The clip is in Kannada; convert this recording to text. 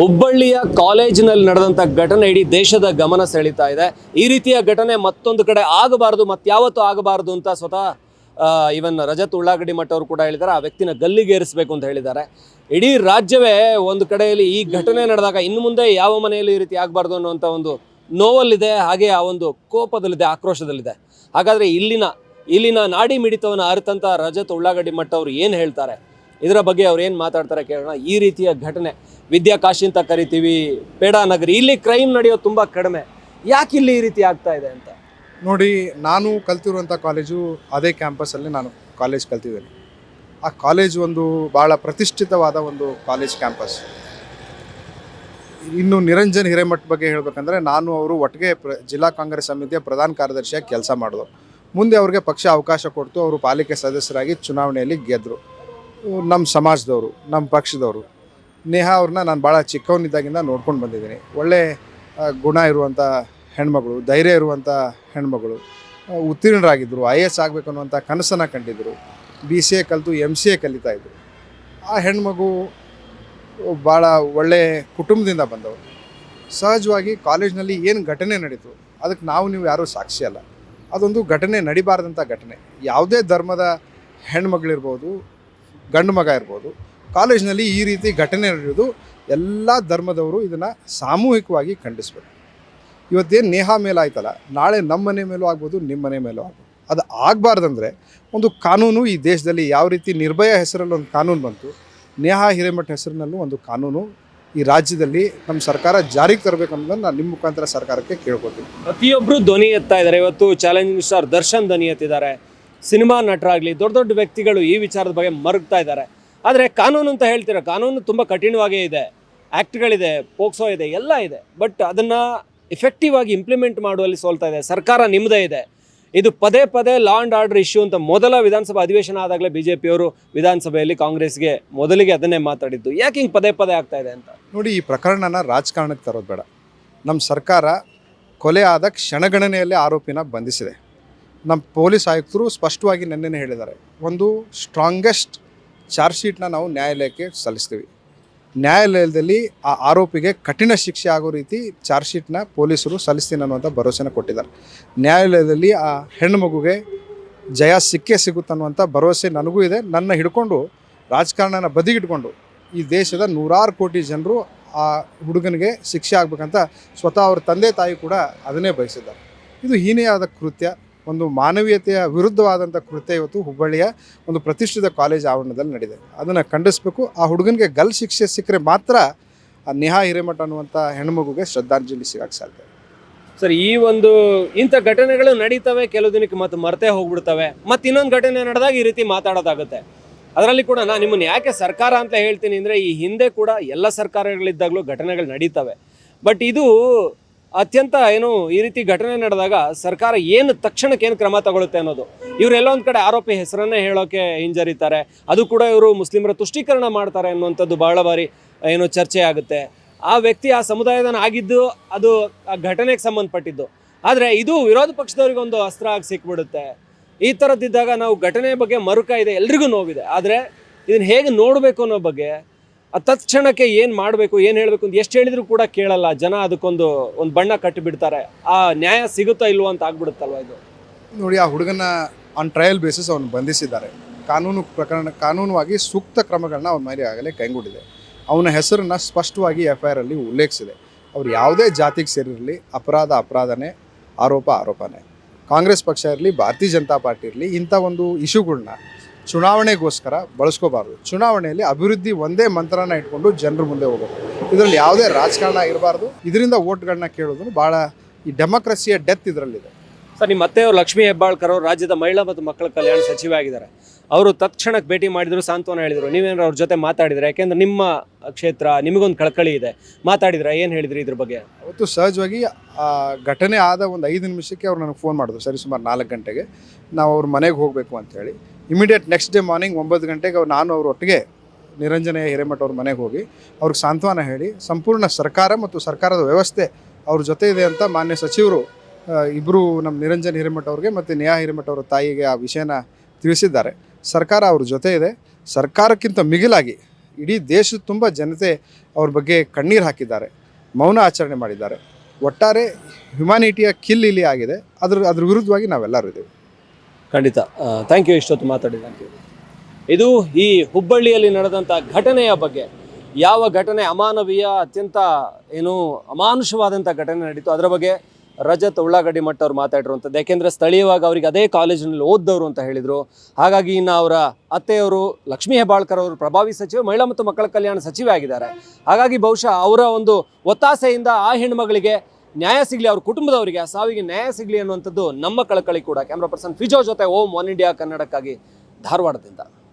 ಹುಬ್ಬಳ್ಳಿಯ ಕಾಲೇಜಿನಲ್ಲಿ ನಡೆದಂಥ ಘಟನೆ ಇಡೀ ದೇಶದ ಗಮನ ಸೆಳೀತಾ ಇದೆ. ಈ ರೀತಿಯ ಘಟನೆ ಮತ್ತೊಂದು ಕಡೆ ಆಗಬಾರದು ಮತ್ತಾವತ್ತೂ ಆಗಬಾರದು ಅಂತ ಸ್ವತಃ ಇವನ್ ರಜತ್ ಉಳ್ಳಾಗಡ್ಡಿ ಮಠ ಅವರು ಕೂಡ ಹೇಳಿದ್ದಾರೆ. ಆ ವ್ಯಕ್ತಿನ ಗಲ್ಲಿಗೇರಿಸಬೇಕು ಅಂತ ಹೇಳಿದ್ದಾರೆ. ಇಡೀ ರಾಜ್ಯವೇ ಒಂದು ಕಡೆಯಲ್ಲಿ ಈ ಘಟನೆ ನಡೆದಾಗ ಇನ್ನು ಮುಂದೆ ಯಾವ ಮನೆಯಲ್ಲಿ ಈ ರೀತಿ ಆಗಬಾರ್ದು ಅನ್ನುವಂಥ ಒಂದು ನೋವಲ್ಲಿದೆ. ಹಾಗೆ ಆ ಒಂದು ಕೋಪದಲ್ಲಿದೆ, ಆಕ್ರೋಶದಲ್ಲಿದೆ. ಹಾಗಾದರೆ ಇಲ್ಲಿನ ಇಲ್ಲಿನ ನಾಡಿ ಮಿಡಿತವನ್ನು ಅರಿತಂಥ ರಜತ್ ಉಳ್ಳಾಗಡ್ಡಿ ಮಠ ಅವರು ಏನು ಹೇಳ್ತಾರೆ? ಇದರ ಬಗ್ಗೆ ಅವ್ರು ಏನು ಮಾತಾಡ್ತಾರೆ ಕೇಳೋಣ. ಈ ರೀತಿಯ ಘಟನೆ ವಿದ್ಯಾಕಾಶಿ ಅಂತ ಕರಿತೀವಿ, ಪೇಡಾ ನಗರಿ. ಇಲ್ಲಿ ಕ್ರೈಮ್ ನಡೆಯೋದು ತುಂಬ ಕಡಿಮೆ. ಯಾಕೆ ಇಲ್ಲಿ ಈ ರೀತಿ ಆಗ್ತಾ ಇದೆ ಅಂತ? ನೋಡಿ, ನಾನು ಕಲ್ತಿರುವಂಥ ಕಾಲೇಜು ಅದೇ ಕ್ಯಾಂಪಸ್ಸಲ್ಲಿ ನಾನು ಕಾಲೇಜ್ ಕಲ್ತಿದ್ದೇನೆ. ಆ ಕಾಲೇಜ್ ಒಂದು ಭಾಳ ಪ್ರತಿಷ್ಠಿತವಾದ ಒಂದು ಕಾಲೇಜ್ ಕ್ಯಾಂಪಸ್ ಇನ್ನು ನಿರಂಜನ್ ಹಿರೇಮಠ್ ಬಗ್ಗೆ ಹೇಳಬೇಕಂದ್ರೆ, ನಾನು ಅವರು ಒಟ್ಟಿಗೆ ಪ್ರ, ಜಿಲ್ಲಾ ಕಾಂಗ್ರೆಸ್ ಸಮಿತಿಯ ಪ್ರಧಾನ ಕಾರ್ಯದರ್ಶಿಯಾಗಿ ಕೆಲಸ ಮಾಡಿದ್ರು ಮುಂದೆ ಅವ್ರಿಗೆ ಪಕ್ಷ ಅವಕಾಶ ಕೊಡ್ತು, ಅವರು ಪಾಲಿಕೆ ಸದಸ್ಯರಾಗಿ ಚುನಾವಣೆಯಲ್ಲಿ ಗೆದ್ದರು ನಮ್ಮ ಸಮಾಜದವರು ನಮ್ಮ ಪಕ್ಷದವರು, ನೇಹಾ ಅವ್ರನ್ನ ನಾನು ಭಾಳ ಚಿಕ್ಕವನಿದ್ದಾಗಿಂದ ನೋಡ್ಕೊಂಡು ಬಂದಿದ್ದೀನಿ. ಒಳ್ಳೆ ಗುಣ ಇರುವಂಥ ಹೆಣ್ಮಗಳು, ಧೈರ್ಯ ಇರುವಂಥ ಹೆಣ್ಮಗಳು ಉತ್ತೀರ್ಣರಾಗಿದ್ದರು ಐ ಎ ಎಸ್ ಆಗಬೇಕು ಅನ್ನುವಂಥ ಕನಸನ್ನು ಕಂಡಿದ್ದರು ಬಿ ಸಿ ಎ ಕಲಿತು ಎಂ ಸಿ ಎ ಕಲಿತಾಯಿದ್ರು ಆ ಹೆಣ್ಮಗು ಭಾಳ ಒಳ್ಳೆ ಕುಟುಂಬದಿಂದ ಬಂದವರು ಸಹಜವಾಗಿ ಕಾಲೇಜ್ನಲ್ಲಿ ಏನು ಘಟನೆ ನಡೀತು ಅದಕ್ಕೆ ನಾವು ನೀವು ಯಾರೂ ಸಾಕ್ಷಿ ಅಲ್ಲ. ಅದೊಂದು ಘಟನೆ ನಡಿಬಾರ್ದಂಥ ಘಟನೆ. ಯಾವುದೇ ಧರ್ಮದ ಹೆಣ್ಮಗಳಿರ್ಬೋದು ಗಂಡು ಮಗ ಇರ್ಬೋದು. ಕಾಲೇಜ್ನಲ್ಲಿ ಈ ರೀತಿ ಘಟನೆ ನಡೆಯೋದು ಎಲ್ಲ ಧರ್ಮದವರು ಇದನ್ನು ಸಾಮೂಹಿಕವಾಗಿ ಖಂಡಿಸ್ಬೇಕು. ಇವತ್ತೇನು ನೇಹಾ ಮೇಲೆ ಆಯ್ತಲ್ಲ, ನಾಳೆ ನಮ್ಮ ಮನೆ ಮೇಲೂ ಆಗ್ಬೋದು, ನಿಮ್ಮ ಮನೆ ಮೇಲೂ ಆಗ್ಬೋದು. ಅದು ಆಗಬಾರ್ದಂದ್ರೆ ಒಂದು ಕಾನೂನು ಈ ದೇಶದಲ್ಲಿ ಯಾವ ರೀತಿ ನಿರ್ಭಯ ಹೆಸರಲ್ಲಿ ಒಂದು ಕಾನೂನು ಬಂತು, ನೇಹಾ ಹಿರೇಮಠ ಹೆಸರಿನಲ್ಲೂ ಒಂದು ಕಾನೂನು ಈ ರಾಜ್ಯದಲ್ಲಿ ನಮ್ಮ ಸರ್ಕಾರ ಜಾರಿಗೆ ತರಬೇಕು ಅನ್ನೋದನ್ನು ನಾನು ನಿಮ್ಮ ಮುಖಾಂತರ ಸರ್ಕಾರಕ್ಕೆ ಕೇಳ್ಕೊತೀನಿ ಪ್ರತಿಯೊಬ್ಬರು ಧ್ವನಿ ಎತ್ತಾ ಇದ್ದಾರೆ. ಇವತ್ತು ಚಾಲೆಂಜ್ ಮಿನಿಸ್ಟರ್ ದರ್ಶನ್ ಧ್ವನಿ ಎತ್ತಿದ್ದಾರೆ. ಸಿನಿಮಾ ನಟರಾಗಲಿ, ದೊಡ್ಡ ದೊಡ್ಡ ವ್ಯಕ್ತಿಗಳು ಈ ವಿಚಾರದ ಬಗ್ಗೆ ಮರುಗ್ತಾ ಇದ್ದಾರೆ. ಆದರೆ ಕಾನೂನು ಅಂತ ಹೇಳ್ತೀರಾ? ಕಾನೂನು ತುಂಬ ಕಠಿಣವಾಗೇ ಇದೆ. ಆ್ಯಕ್ಟ್ಗಳಿದೆ ಪೋಕ್ಸೋ ಇದೆ, ಎಲ್ಲ ಇದೆ. ಬಟ್ ಅದನ್ನು ಇಫೆಕ್ಟಿವ್ ಆಗಿ ಇಂಪ್ಲಿಮೆಂಟ್ ಮಾಡುವಲ್ಲಿ ಸೋಲ್ತಾ ಇದೆ. ಸರ್ಕಾರ ನಿಮ್ಮದೇ ಇದೆ. ಇದು ಪದೇ ಪದೇ ಲಾ ಆ್ಯಂಡ್ ಆರ್ಡರ್ ಇಶ್ಯೂ ಅಂತ ಮೊದಲ ವಿಧಾನಸಭಾ ಅಧಿವೇಶನ ಆದಾಗಲೇ ಬಿ ಜೆ ಪಿಯವರು ವಿಧಾನಸಭೆಯಲ್ಲಿ ಕಾಂಗ್ರೆಸ್ಗೆ ಮೊದಲಿಗೆ ಅದನ್ನೇ ಮಾತಾಡಿದ್ದು. ಯಾಕೆ ಹಿಂಗೆ ಪದೇ ಪದೇ ಆಗ್ತಾ ಇದೆ ಅಂತ? ನೋಡಿ, ಈ ಪ್ರಕರಣನ ರಾಜಕಾರಣಕ್ಕೆ ತರೋದು ಬೇಡ. ನಮ್ಮ ಸರ್ಕಾರ ಕೊಲೆ ಆದ ಕ್ಷಣಗಣನೆಯಲ್ಲಿ ಆರೋಪಿನ ಬಂಧಿಸಿದೆ. ನಮ್ಮ ಪೊಲೀಸ್ ಆಯುಕ್ತರು ಸ್ಪಷ್ಟವಾಗಿ ನೆನ್ನೆನೇ ಹೇಳಿದ್ದಾರೆ. ಒಂದು ಸ್ಟ್ರಾಂಗೆಸ್ಟ್ ಚಾರ್ಜ್ ಶೀಟ್ನ ನಾವು ನ್ಯಾಯಾಲಯಕ್ಕೆ ಸಲ್ಲಿಸ್ತೀವಿ. ನ್ಯಾಯಾಲಯದಲ್ಲಿ ಆ ಆರೋಪಿಗೆ ಕಠಿಣ ಶಿಕ್ಷೆ ಆಗೋ ರೀತಿ ಚಾರ್ಜ್ ಶೀಟ್ನ ಪೊಲೀಸರು ಸಲ್ಲಿಸ್ತೀನಿ ಅನ್ನುವಂಥ ಭರವಸೆನ ಕೊಟ್ಟಿದ್ದಾರೆ. ನ್ಯಾಯಾಲಯದಲ್ಲಿ ಆ ಹೆಣ್ಣು ಮಗುಗೆ ಜಯ ಸಿಕ್ಕೇ ಸಿಗುತ್ತನ್ನುವಂಥ ಭರವಸೆ ನನಗೂ ಇದೆ. ನನ್ನ ಹಿಡ್ಕೊಂಡು ರಾಜಕಾರಣನ ಬದಿಗಿಟ್ಕೊಂಡು ಈ ದೇಶದ ನೂರಾರು ಕೋಟಿ ಜನರು ಆ ಹುಡುಗನಿಗೆ ಶಿಕ್ಷೆ ಆಗಬೇಕಂತ ಸ್ವತಃ ಅವ್ರ ತಂದೆ ತಾಯಿ ಕೂಡ ಅದನ್ನೇ ಬಯಸಿದ್ದಾರೆ. ಇದು ಹೀನೆಯಾದ ಕೃತ್ಯ. ಒಂದು ಮಾನವೀಯತೆಯ ವಿರುದ್ಧವಾದಂಥ ಕೃತ್ಯ ಇವತ್ತು ಹುಬ್ಬಳ್ಳಿಯ ಒಂದು ಪ್ರತಿಷ್ಠಿತ ಕಾಲೇಜ್ ಆವರಣದಲ್ಲಿ ನಡೆದಿದೆ. ಅದನ್ನು ಖಂಡಿಸಬೇಕು. ಆ ಹುಡುಗನಿಗೆ ಗಲ್ ಶಿಕ್ಷೆ ಸಿಕ್ಕರೆ ಮಾತ್ರ ಆ ನೇಹಾ ಹಿರೇಮಠ ಅನ್ನುವಂಥ ಹೆಣ್ಮಗುಗೆ ಶ್ರದ್ಧಾಂಜಲಿ ಸಿಗಕ್ಕೆ ಸಾಧ್ಯ. ಸರ್, ಈ ಒಂದು ಇಂಥ ಘಟನೆಗಳು ನಡೀತವೆ, ಕೆಲವು ದಿನಕ್ಕೆ ಮತ್ತೆ ಮರ್ತೆ ಹೋಗ್ಬಿಡ್ತವೆ. ಮತ್ತೆ ಇನ್ನೊಂದು ಘಟನೆ ನಡೆದಾಗ ಈ ರೀತಿ ಮಾತಾಡೋದಾಗುತ್ತೆ. ಅದರಲ್ಲಿ ಕೂಡ ನಾನು ನಿಮ್ಮನ್ನು ಯಾಕೆ ಸರ್ಕಾರ ಅಂತ ಹೇಳ್ತೀನಿ ಅಂದರೆ ಈ ಹಿಂದೆ ಕೂಡ ಎಲ್ಲ ಸರ್ಕಾರಗಳಿದ್ದಾಗಲೂ ಘಟನೆಗಳು ನಡೀತವೆ. ಬಟ್ ಇದು ಅತ್ಯಂತ ಏನು ಈ ರೀತಿ ಘಟನೆ ನಡೆದಾಗ ಸರ್ಕಾರ ಏನು ತಕ್ಷಣಕ್ಕೆ ಏನು ಕ್ರಮ ತಗೊಳುತ್ತೆ ಅನ್ನೋದು. ಇವರೆಲ್ಲ ಒಂದು ಕಡೆ ಆರೋಪಿ ಹೆಸರನ್ನೇ ಹೇಳೋಕೆ ಹಿಂಜರಿತಾರೆ. ಅದು ಕೂಡ ಇವರು ಮುಸ್ಲಿಮರ ತುಷ್ಟೀಕರಣ ಮಾಡ್ತಾರೆ ಅನ್ನುವಂಥದ್ದು ಬಹಳ ಬಾರಿ ಏನು ಚರ್ಚೆ ಆಗುತ್ತೆ. ಆ ವ್ಯಕ್ತಿ ಆ ಸಮುದಾಯದನ ಆಗಿದ್ದು ಅದು ಆ ಘಟನೆಗೆ ಸಂಬಂಧಪಟ್ಟಿದ್ದು. ಆದರೆ ಇದು ವಿರೋಧ ಪಕ್ಷದವರಿಗೆ ಒಂದು ಅಸ್ತ್ರ ಆಗಿ ಸಿಕ್ಬಿಡುತ್ತೆ. ಈ ಥರದ್ದಿದ್ದಾಗ ನಾವು ಘಟನೆ ಬಗ್ಗೆ ಮರುಕ ಇದೆ ಎಲ್ರಿಗೂ ನೋವಿದೆ. ಆದರೆ ಇದನ್ನು ಹೇಗೆ ನೋಡಬೇಕು ಅನ್ನೋ ಬಗ್ಗೆ ತತ್ಕ್ಷಣಕ್ಕೆ ಏನು ಮಾಡಬೇಕು, ಏನು ಹೇಳಬೇಕು ಅಂತ ಎಷ್ಟು ಹೇಳಿದ್ರು ಕೂಡ ಕೇಳಲ್ಲ. ಜನ ಅದಕ್ಕೊಂದು, ಒಂದು ಬಣ್ಣ ಕಟ್ಟಿಬಿಡ್ತಾರೆ ಆ ನ್ಯಾಯ ಸಿಗುತ್ತಾ ಇಲ್ವೋ ಅಂತ ಆಗ್ಬಿಡುತ್ತಲ್ವ ಇದು? ನೋಡಿ, ಆ ಹುಡುಗನ ಆನ್ ಟ್ರಯಲ್ ಬೇಸಿಸ್ ಅವನು ಬಂಧಿಸಿದ್ದಾರೆ. ಕಾನೂನು ಪ್ರಕರಣ, ಕಾನೂನುವಾಗಿ ಸೂಕ್ತ ಕ್ರಮಗಳನ್ನ ಅವನ ಮೇಲೆ ಆಗಲೇ ಕೈಗೊಂಡಿದೆ. ಅವನ ಹೆಸರನ್ನು ಸ್ಪಷ್ಟವಾಗಿ ಎಫ್ ಐ ಆರಲ್ಲಿ ಉಲ್ಲೇಖಿಸಿದೆ. ಅವ್ರು ಯಾವುದೇ ಜಾತಿಗೆ ಸೇರಿರಲಿ, ಅಪರಾಧ ಅಪರಾಧನೇ, ಆರೋಪ ಆರೋಪನೇ. ಕಾಂಗ್ರೆಸ್ ಪಕ್ಷ ಇರಲಿ, ಭಾರತೀಯ ಜನತಾ ಪಾರ್ಟಿ ಇರಲಿ, ಇಂಥ ಒಂದು ಇಶ್ಯೂಗಳನ್ನ ಚುನಾವಣೆಗೋಸ್ಕರ ಬಳಸ್ಕೋಬಾರ್ದು. ಚುನಾವಣೆಯಲ್ಲಿ ಅಭಿವೃದ್ಧಿ ಒಂದೇ ಮಂತ್ರನ ಇಟ್ಕೊಂಡು ಜನರ ಮುಂದೆ ಹೋಗಬೇಕು ಇದರಲ್ಲಿ ಯಾವುದೇ ರಾಜಕಾರಣ ಇರಬಾರ್ದು. ಇದರಿಂದ ಓಟ್ಗಳನ್ನ ಕೇಳೋದು ಭಾಳ ಈ ಡೆಮೋಕ್ರಸಿಯ ಡೆತ್ ಇದರಲ್ಲಿದೆ. ಸರ್, ನಿಮ್ಮ ಮತ್ತೆ ಲಕ್ಷ್ಮೀ ಹೆಬ್ಬಾಳ್ಕರ್ ಅವರು ರಾಜ್ಯದ ಮಹಿಳಾ ಮತ್ತು ಮಕ್ಕಳ ಕಲ್ಯಾಣ ಸಚಿವ ಆಗಿದ್ದಾರೆ. ಅವರು ತಕ್ಷಣಕ್ಕೆ ಭೇಟಿ ಮಾಡಿದರು, ಸಾಂತ್ವನ ಹೇಳಿದರು. ನೀವೇನಾರು ಅವ್ರ ಜೊತೆ ಮಾತಾಡಿದ್ರೆ, ಯಾಕೆಂದ್ರೆ ನಿಮ್ಮ ಕ್ಷೇತ್ರ ನಿಮಗೊಂದು ಕಳಕಳಿ ಇದೆ. ಮಾತಾಡಿದ್ರೆ ಏನು ಹೇಳಿದ್ರಿ ಇದ್ರ ಬಗ್ಗೆ? ಅವತ್ತು ಸಹಜವಾಗಿ, ಆ, ಘಟನೆ ಆದ ಒಂದು ಐದು ನಿಮಿಷಕ್ಕೆ ಅವ್ರು ನನಗೆ ಫೋನ್ ಮಾಡಿದ್ರು. ಸರಿ, ಸುಮಾರು ನಾಲ್ಕು ಗಂಟೆಗೆ. ನಾವು ಅವ್ರ ಮನೆಗೆ ಹೋಗಬೇಕು ಅಂತೇಳಿ ಇಮಿಡಿಯೇಟ್ ನೆಕ್ಸ್ಟ್ ಡೇ ಮಾರ್ನಿಂಗ್ ಒಂಬತ್ತು ಗಂಟೆಗೆ ಅವ್ರು ನಾನು ಅವ್ರ ಒಟ್ಟಿಗೆ ನಿರಂಜನೆಯ ಹಿರೇಮಠ ಅವ್ರ ಮನೆಗೆ ಹೋಗಿ, ಅವ್ರಿಗೆ ಸಾಂತ್ವನ ಹೇಳಿ, ಸಂಪೂರ್ಣ ಸರ್ಕಾರ ಮತ್ತು ಸರ್ಕಾರದ ವ್ಯವಸ್ಥೆ ಅವ್ರ ಜೊತೆ ಇದೆ ಅಂತ ಮಾನ್ಯ ಸಚಿವರು ಇಬ್ಬರು ನಮ್ಮ ನಿರಂಜನ್ ಹಿರೇಮಠ ಅವ್ರಿಗೆ ಮತ್ತು ನೇಹಾ ಹಿರೇಮಠ ಅವರ ತಾಯಿಗೆ ಆ ವಿಷಯನ ತಿಳಿಸಿದ್ದಾರೆ. ಸರ್ಕಾರ ಅವ್ರ ಜೊತೆ ಇದೆ. ಸರ್ಕಾರಕ್ಕಿಂತ ಮಿಗಿಲಾಗಿ ಇಡೀ ದೇಶದ ತುಂಬ ಜನತೆ ಅವ್ರ ಬಗ್ಗೆ ಕಣ್ಣೀರು ಹಾಕಿದ್ದಾರೆ, ಮೌನ ಆಚರಣೆ ಮಾಡಿದ್ದಾರೆ. ಒಟ್ಟಾರೆ ಹ್ಯುಮ್ಯಾನಿಟಿಯ ಕಿಲ್ ಇಲ್ಲಿ ಆಗಿದೆ. ಅದ್ರ ಅದ್ರ ವಿರುದ್ಧವಾಗಿ ನಾವೆಲ್ಲರೂ ಇದ್ದೀವಿ. ಖಂಡಿತ. ಥ್ಯಾಂಕ್ ಯು ಇಷ್ಟೊತ್ತು ಮಾತಾಡಿದ ಇದು ಈ ಹುಬ್ಬಳ್ಳಿಯಲ್ಲಿ ನಡೆದಂಥ ಘಟನೆಯ ಬಗ್ಗೆ. ಯಾವ ಘಟನೆ ಅಮಾನವೀಯ, ಅತ್ಯಂತ ಏನು ಅಮಾನುಷವಾದಂಥ ಘಟನೆ ನಡೀತು, ಅದರ ಬಗ್ಗೆ ರಜತ್ ಉಳ್ಳಾಗಡ್ಡಿ ಮಠ ಅವ್ರು ಮಾತಾಡಿರುವಂಥದ್ದು. ಯಾಕೆಂದರೆ ಸ್ಥಳೀಯವಾಗಿ ಅವರಿಗೆ ಅದೇ ಕಾಲೇಜಿನಲ್ಲಿ ಓದ್ದವರು ಅಂತ ಹೇಳಿದರು. ಹಾಗಾಗಿ ಇನ್ನು ಅವರ ಅತ್ತೆಯವರು ಲಕ್ಷ್ಮೀ ಹೆಬ್ಬಾಳ್ಕರ್ ಅವರು ಪ್ರಭಾವಿ ಸಚಿವ, ಮಹಿಳಾ ಮತ್ತು ಮಕ್ಕಳ ಕಲ್ಯಾಣ ಸಚಿವೆ ಆಗಿದ್ದಾರೆ. ಹಾಗಾಗಿ ಬಹುಶಃ ಅವರ ಒಂದು ಒತ್ತಾಸೆಯಿಂದ ಆ ಹೆಣ್ಮಗಳಿಗೆ ನ್ಯಾಯ ಸಿಗಲಿ, ಅವ್ರ ಕುಟುಂಬದವರಿಗೆ ಆ ಸಾವಿಗೆ ನ್ಯಾಯ ಸಿಗಲಿ ಅನ್ನುವಂಥದ್ದು ನಮ್ಮ ಕಳಕಳಿ ಕೂಡ. ಕ್ಯಾಮ್ರಾ ಪರ್ಸನ್ ಫಿಜೋ ಜೊತೆ ಓಮ್ ಒನ್ ಇಂಡಿಯಾ ಕನ್ನಡಕ್ಕಾಗಿ ಧಾರವಾಡದಿಂದ.